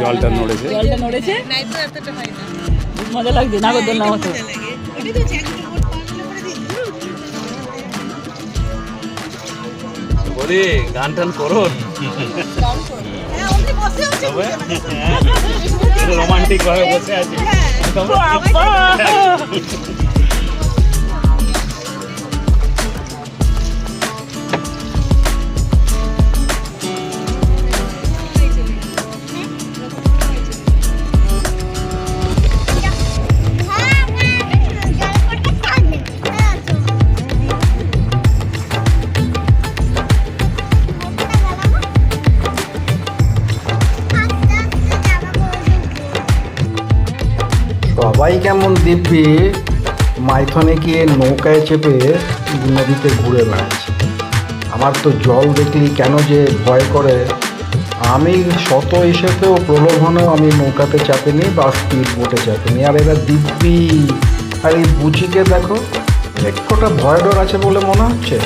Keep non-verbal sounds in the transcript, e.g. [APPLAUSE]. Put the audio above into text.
জলটা। হ্যাঁ নড়েছে। জলটা নড়েছে। নাই তো। না। মজা লাগছে নাগরদোলনা মতো বলি গান টান করুন করো। হ্যাঁ, রোমান্টিক ভাবে বসে আছি। [LAUGHS] সবাই কেমন দিব্যি? মাইথনে গিয়ে নৌকায় চেপে নদীতে ঘুরে বেড়াচ্ছে? আমার তো জল দেখলি কেন যে ভয় করে। আমি শত এসেতেও প্রলোভনেও আমি নৌকাতে চাপিনি বা স্পিড বোটে চাপিনি। আর এরা দিব্যি। আর এই বুচিকে দেখো, এক কটা ভয় ডর আছে বলে মনে হচ্ছে?